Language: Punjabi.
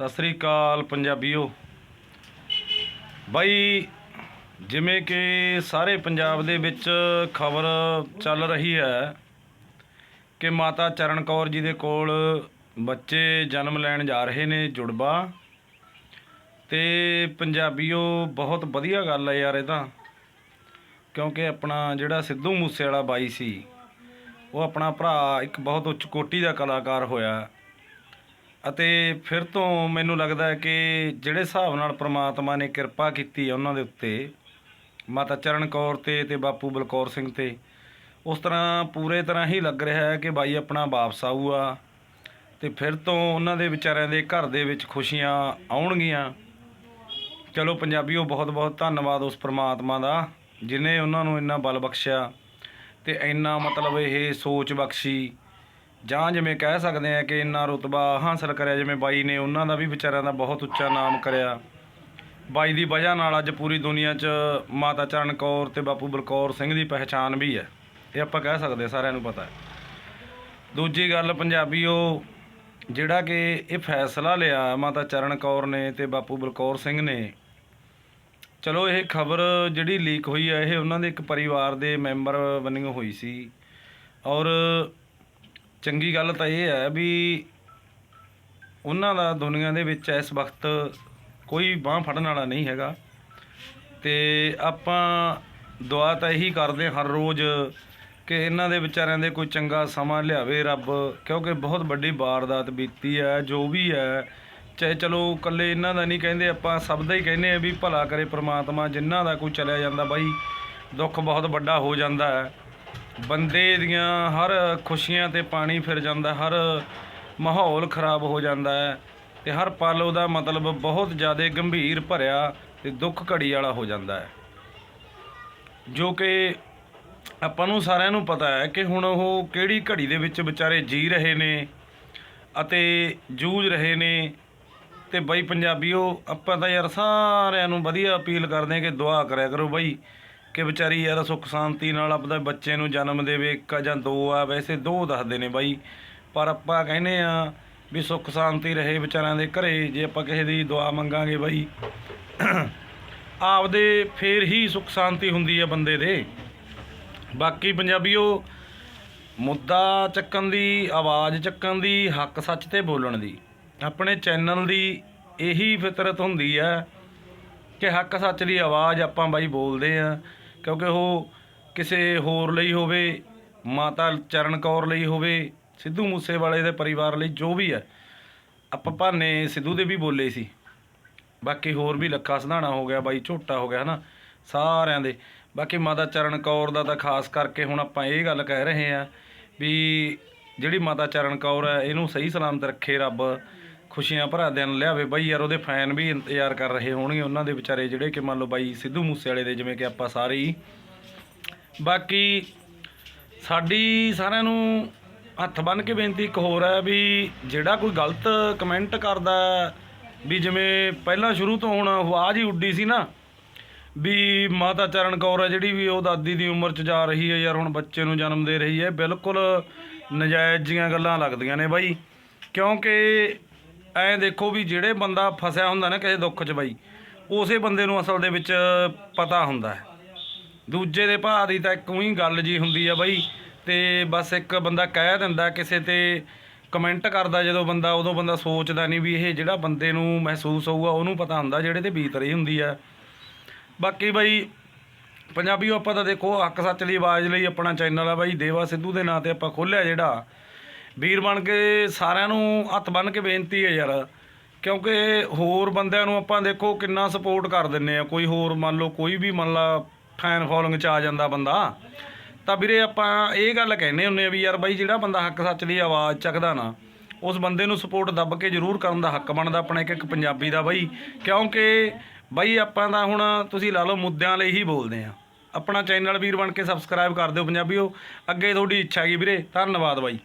ਸਤਿ ਸ੍ਰੀ ਅਕਾਲ ਪੰਜਾਬੀਓ। ਬਾਈ, ਜਿਵੇਂ ਕਿ ਸਾਰੇ ਪੰਜਾਬ ਦੇ ਵਿੱਚ ਖਬਰ ਚੱਲ ਰਹੀ ਹੈ ਕਿ ਮਾਤਾ ਚਰਨ ਕੌਰ ਜੀ ਦੇ ਕੋਲ ਬੱਚੇ ਜਨਮ ਲੈਣ ਜਾ ਰਹੇ ਨੇ ਜੁੜਵਾ ਤੇ ਪੰਜਾਬੀਓ, ਬਹੁਤ ਵਧੀਆ ਗੱਲ ਹੈ ਯਾਰ ਇਹ ਤਾਂ, ਕਿਉਂਕਿ ਆਪਣਾ ਜਿਹੜਾ ਸਿੱਧੂ ਮੂਸੇ ਵਾਲਾ ਬਾਈ ਸੀ, ਉਹ ਆਪਣਾ ਭਰਾ ਇੱਕ ਬਹੁਤ ਉੱਚ ਕੋਟੀ ਦਾ ਕਲਾਕਾਰ ਹੋਇਆ। ਅਤੇ ਫਿਰ ਤੋਂ ਮੈਨੂੰ ਲੱਗਦਾ ਹੈ ਕਿ ਜਿਹੜੇ ਹਿਸਾਬ ਨਾਲ ਪ੍ਰਮਾਤਮਾ ਨੇ ਕਿਰਪਾ ਕੀਤੀ ਹੈ ਉਹਨਾਂ ਦੇ ਉੱਤੇ, ਮਾਤਾ ਚਰਨ ਕੌਰ ਤੇ ਤੇ ਬਾਪੂ ਬਲਕੌਰ ਸਿੰਘ ਤੇ, ਉਸ ਤਰ੍ਹਾਂ ਪੂਰੇ ਤਰ੍ਹਾਂ ਹੀ ਲੱਗ ਰਿਹਾ ਹੈ ਕਿ ਬਾਈ ਆਪਣਾ ਵਾਪਸ ਆਊਗਾ ਤੇ ਫਿਰ ਤੋਂ ਉਹਨਾਂ ਦੇ ਵਿਚਾਰਿਆਂ ਦੇ ਘਰ ਦੇ ਵਿੱਚ ਖੁਸ਼ੀਆਂ ਆਉਣਗੀਆਂ। ਚਲੋ ਪੰਜਾਬੀਓ ਬਹੁਤ ਬਹੁਤ ਧੰਨਵਾਦ ਉਸ ਪ੍ਰਮਾਤਮਾ ਦਾ, ਜਿਨੇ ਉਹਨਾਂ ਨੂੰ ਇੰਨਾ ਬਲ ਬਖਸ਼ਿਆ ਤੇ ਇੰਨਾ ਮਤਲਬ ਇਹ ਸੋਚ ਬਖਸ਼ੀ। ਜਾਂ ਜਿਵੇਂ ਕਹਿ ਸਕਦੇ ਆ ਕਿ ਇੰਨਾ ਰੁਤਬਾ ਹਾਸਲ ਕਰਿਆ, ਜਿਵੇਂ ਬਾਈ ਨੇ ਉਹਨਾਂ ਦਾ ਵੀ ਵਿਚਾਰਿਆਂ ਦਾ ਬਹੁਤ ਉੱਚਾ ਨਾਮ ਕਰਿਆ। ਬਾਈ ਦੀ ਵਜ੍ਹਾ ਨਾਲ ਅੱਜ ਪੂਰੀ ਦੁਨੀਆ 'ਚ ਮਾਤਾ ਚਰਨ ਕੌਰ ਤੇ ਬਾਪੂ ਬਲਕੌਰ ਸਿੰਘ ਦੀ ਪਹਿਚਾਨ ਵੀ ਹੈ। ਇਹ ਆਪਾਂ ਕਹਿ ਸਕਦੇ ਸਾਰਿਆਂ ਨੂੰ ਪਤਾ ਹੈ। ਦੂਜੀ ਗੱਲ ਪੰਜਾਬੀਓ, ਜਿਹੜਾ ਕਿ ਇਹ ਫੈਸਲਾ ਲਿਆ ਮਾਤਾ ਚਰਨ ਕੌਰ ਨੇ ਤੇ ਬਾਪੂ ਬਲਕੌਰ ਸਿੰਘ ਨੇ, ਚਲੋ ਇਹ ਖਬਰ ਜਿਹੜੀ ਲੀਕ ਹੋਈ ਹੈ, ਇਹ ਉਹਨਾਂ ਦੇ ਇੱਕ ਪਰਿਵਾਰ ਦੇ ਮੈਂਬਰ ਵੱਲੋਂ ਹੋਈ ਸੀ। ਔਰ ਚੰਗੀ ਗੱਲ ਤਾਂ ਇਹ ਹੈ ਵੀ ਉਹਨਾਂ ਦਾ ਦੁਨੀਆ ਦੇ ਵਿੱਚ ਇਸ ਵਕਤ ਕੋਈ ਬਾਹ ਫੜਨ ਵਾਲਾ ਨਹੀਂ ਹੈਗਾ। ਤੇ ਆਪਾਂ ਦੁਆ ਤਾਂ ਇਹੀ ਕਰਦੇ ਹਾਂ ਹਰ ਰੋਜ਼ ਕਿ ਇਹਨਾਂ ਦੇ ਵਿਚਾਰਿਆਂ ਦੇ ਕੋਈ ਚੰਗਾ ਸਮਾਂ ਲਿਆਵੇ ਰੱਬ, ਕਿਉਂਕਿ ਬਹੁਤ ਵੱਡੀ ਵਾਰਦਾਤ ਬੀਤੀ ਹੈ, ਜੋ ਵੀ ਹੈ, ਚਾਹੇ ਚਲੋ ਇਕੱਲੇ ਇਹਨਾਂ ਦਾ ਨਹੀਂ ਕਹਿੰਦੇ, ਆਪਾਂ ਸਭ ਦਾ ਹੀ ਕਹਿੰਦੇ ਆ ਵੀ ਭਲਾ ਕਰੇ ਪ੍ਰਮਾਤਮਾ ਜਿਨ੍ਹਾਂ ਦਾ ਕੋਈ ਚਲਿਆ ਜਾਂਦਾ ਬਾਈ, ਦੁੱਖ ਬਹੁਤ ਵੱਡਾ ਹੋ ਜਾਂਦਾ ਹੈ। ਬੰਦੇ ਦੀਆਂ ਹਰ ਖੁਸ਼ੀਆਂ ਤੇ ਪਾਣੀ ਫਿਰ ਜਾਂਦਾ, ਹਰ ਮਾਹੌਲ ਖਰਾਬ ਹੋ ਜਾਂਦਾ ਹੈ ਤੇ ਹਰ ਪਲ ਉਹਦਾ ਮਤਲਬ ਬਹੁਤ ਜ਼ਿਆਦਾ ਗੰਭੀਰ ਭਰਿਆ ਤੇ ਦੁੱਖ ਘੜੀ ਵਾਲਾ ਹੋ ਜਾਂਦਾ ਹੈ। ਜੋ ਕਿ ਆਪਾਂ ਨੂੰ ਸਾਰਿਆਂ ਨੂੰ ਪਤਾ ਹੈ ਕਿ ਹੁਣ ਉਹ ਕਿਹੜੀ ਘੜੀ ਦੇ ਵਿੱਚ ਵਿਚਾਰੇ ਜੀ ਰਹੇ ਨੇ ਅਤੇ ਜੂਝ ਰਹੇ ਨੇ ਤੇ ਬਈ ਪੰਜਾਬੀਓ, ਆਪਾਂ ਤਾਂ ਯਾਰ ਸਾਰਿਆਂ ਨੂੰ ਵਧੀਆ ਅਪੀਲ ਕਰਦੇ ਹਾਂ ਕਿ ਦੁਆ ਕਰਿਆ ਕਰੋ ਬਈ। ਕਿ ਵਿਚਾਰੀ ਯਾਰ ਸੁੱਖ ਸ਼ਾਂਤੀ ਨਾਲ ਆਪਦੇ ਬੱਚੇ ਨੂੰ ਜਨਮ ਦੇਵੇ, ਇੱਕ ਜਾਂ ਦੋ ਆ, ਵੈਸੇ ਦੋ ਦੱਸਦੇ ਨੇ ਬਾਈ। ਪਰ ਆਪਾਂ ਕਹਿੰਦੇ ਆ ਵੀ ਸੁੱਖ ਸ਼ਾਂਤੀ ਰਹੇ ਵਿਚਾਰਿਆਂ ਦੇ ਘਰੇ, ਜੇ ਆਪਾਂ ਕਿਸੇ ਦੀ ਦੁਆ ਮੰਗਾਂਗੇ ਬਾਈ। ਆਪਦੇ ਫੇਰ ਹੀ ਸੁੱਖ ਸ਼ਾਂਤੀ ਹੁੰਦੀ ਆ ਬੰਦੇ ਦੇ। ਬਾਕੀ ਪੰਜਾਬੀਓ, ਮੁੱਦਾ ਚੱਕਣ ਦੀ, ਆਵਾਜ਼ ਚੱਕਣ ਦੀ, ਹੱਕ ਸੱਚ ਤੇ ਬੋਲਣ ਦੀ, ਆਪਣੇ ਚੈਨਲ ਦੀ ਇਹੀ ਫਿਤਰਤ ਹੁੰਦੀ ਹੈ ਕਿ ਹੱਕ ਸੱਚ ਦੀ ਆਵਾਜ਼ ਆਪਾਂ ਬਾਈ ਬੋਲਦੇ ਆ। ਕਿਉਂਕਿ ਉਹ ਕਿਸੇ ਹੋਰ ਲਈ ਹੋਵੇ, ਮਾਤਾ ਚਰਨ ਕੌਰ ਲਈ ਹੋਵੇ, ਸਿੱਧੂ ਮੂਸੇਵਾਲੇ ਦੇ ਪਰਿਵਾਰ ਲਈ ਜੋ ਵੀ ਹੈ, ਆਪਾਂ ਭਾਨੇ ਸਿੱਧੂ ਦੇ ਵੀ ਬੋਲੇ ਸੀ। ਬਾਕੀ ਹੋਰ ਵੀ ਲੱਖਾ ਸਧਾਣਾ ਹੋ ਗਿਆ, ਬਾਈ ਝੋਟਾ ਹੋ ਗਿਆ, ਹਨਾ, ਸਾਰਿਆਂ ਦੇ। ਬਾਕੀ ਮਾਤਾ ਚਰਨ ਕੌਰ ਦਾ ਤਾਂ ਖਾਸ ਕਰਕੇ ਹੁਣ ਆਪਾਂ ਇਹ ਗੱਲ ਕਹਿ ਰਹੇ ਆ ਵੀ ਜਿਹੜੀ ਮਾਤਾ ਚਰਨ ਕੌਰ ਹੈ, ਇਹਨੂੰ ਸਹੀ ਸਲਾਮਤ ਰੱਖੇ ਰੱਬ। ਖੁਸ਼ੀਆਂ ਭਰਾ ਦਿਨ ਲਿਆਵੇ ਬਾਈ, ਯਾਰ ਉਹਦੇ ਫੈਨ ਵੀ ਇੰਤਜ਼ਾਰ ਕਰ ਰਹੇ ਹੋਣਗੇ ਉਹਨਾਂ ਦੇ ਵਿਚਾਰੇ ਜਿਹੜੇ ਕਿ ਮੰਨ ਲਓ ਬਾਈ ਸਿੱਧੂ ਮੂਸੇ ਵਾਲੇ ਦੇ, ਜਿਵੇਂ ਕਿ ਆਪਾਂ ਸਾਰੇ ਹੀ। ਬਾਕੀ ਸਾਡੀ ਸਾਰਿਆਂ ਨੂੰ ਹੱਥ ਬੰਨ ਕੇ ਬੇਨਤੀ ਇੱਕ ਹੋਰ ਹੈ ਵੀ ਜਿਹੜਾ ਕੋਈ ਗਲਤ ਕਮੈਂਟ ਕਰਦਾ ਵੀ ਜਿਵੇਂ ਪਹਿਲਾਂ ਸ਼ੁਰੂ ਤੋਂ ਹੁਣ ਆਵਾਜ਼ ਹੀ ਉੱਡੀ ਸੀ ਨਾ, ਵੀ ਮਾਤਾ ਚਰਨ ਕੌਰ ਹੈ ਜਿਹੜੀ ਵੀ ਉਹ ਦਾਦੀ ਦੀ ਉਮਰ 'ਚ ਜਾ ਰਹੀ ਹੈ, ਯਾਰ ਹੁਣ ਬੱਚੇ ਨੂੰ ਜਨਮ ਦੇ ਰਹੀ ਹੈ, ਬਿਲਕੁਲ ਨਜਾਇਜ਼ ਜੀਆਂ ਗੱਲਾਂ ਲੱਗਦੀਆਂ ਨੇ ਬਾਈ। ਕਿਉਂਕਿ ਐਂ ਦੇਖੋ ਵੀ ਜਿਹੜੇ ਬੰਦਾ ਫਸਿਆ ਹੁੰਦਾ ਨਾ ਕਿਸੇ ਦੁੱਖ 'ਚ ਬਾਈ, ਉਸੇ ਬੰਦੇ ਨੂੰ ਅਸਲ ਦੇ ਵਿੱਚ ਪਤਾ ਹੁੰਦਾ ਹੈ। ਦੂਜੇ ਦੇ ਭਾਅ ਦੀ ਤਾਂ ਇੱਕ ਉਹੀ ਗੱਲ ਜੀ ਹੁੰਦੀ ਆ ਬਾਈ, ਤੇ ਬਸ ਇੱਕ ਬੰਦਾ ਕਹਿ ਦਿੰਦਾ, ਕਿਸੇ ਤੇ ਕਮੈਂਟ ਕਰਦਾ ਜਦੋਂ ਬੰਦਾ, ਉਦੋਂ ਬੰਦਾ ਸੋਚਦਾ ਨਹੀਂ ਵੀ ਇਹ ਜਿਹੜਾ ਬੰਦੇ ਨੂੰ ਮਹਿਸੂਸ ਹੋਊਗਾ, ਉਹਨੂੰ ਪਤਾ ਹੁੰਦਾ ਜਿਹੜੇ ਤੇ ਬੀਤ ਰਹੀ ਹੁੰਦੀ ਆ। ਬਾਕੀ ਬਾਈ, ਪੰਜਾਬੀ ਆਪਾਂ ਤਾਂ ਦੇਖੋ ਹੱਕ ਸੱਚ ਦੀ ਆਵਾਜ਼ ਲਈ ਆਪਣਾ ਚੈਨਲ ਆ ਬਾਈ, ਦੇਵਾ ਸਿੱਧੂ ਦੇ ਨਾਂ ਤੇ ਆਪਾਂ ਖੋਲਿਆ ਜਿਹੜਾ। ਵੀਰ ਬਣ ਕੇ ਸਾਰਿਆਂ ਨੂੰ ਹੱਥ ਬੰਨ ਕੇ ਬੇਨਤੀ ਹੈ ਯਾਰ, ਕਿਉਂਕਿ ਹੋਰ ਬੰਦਿਆਂ ਨੂੰ ਆਪਾਂ ਦੇਖੋ ਕਿੰਨਾ ਸਪੋਰਟ ਕਰ ਦਿੰਨੇ ਆ। ਕੋਈ ਹੋਰ ਮੰਨ ਲਓ, ਕੋਈ ਵੀ ਮੰਨ ਲਾ ਫੈਨ ਫੋਲੋਇੰਗ ਚ ਆ ਜਾਂਦਾ ਬੰਦਾ। ਤਾਂ ਵੀਰੇ ਆਪਾਂ ਇਹ ਗੱਲ ਕਹਿੰਦੇ ਹੁੰਨੇ ਆ ਵੀ ਯਾਰ ਬਾਈ, ਜਿਹੜਾ ਬੰਦਾ ਹੱਕ ਸੱਚ ਦੀ ਆਵਾਜ਼ ਚੱਕਦਾ ਨਾ, ਉਸ ਬੰਦੇ ਨੂੰ ਸਪੋਰਟ ਦੱਬ ਕੇ ਜ਼ਰੂਰ ਕਰਨ ਦਾ ਹੱਕ ਬਣਦਾ ਆਪਣਾ ਇੱਕ ਇੱਕ ਪੰਜਾਬੀ ਦਾ ਬਾਈ। ਕਿਉਂਕਿ ਬਾਈ ਆਪਾਂ ਦਾ ਹੁਣ ਤੁਸੀਂ ਲਾ ਲਓ ਮੁੱਦਿਆਂ ਲਈ ਹੀ ਬੋਲਦੇ ਆ। ਆਪਣਾ ਚੈਨਲ ਵੀਰ ਬਣ ਕੇ ਸਬਸਕ੍ਰਾਈਬ ਕਰ ਦਿਓ ਪੰਜਾਬੀਓ। ਅੱਗੇ ਤੁਹਾਡੀ ਇੱਛਾ ਹੈਗੀ ਵੀਰੇ। ਧੰਨਵਾਦ ਬਾਈ।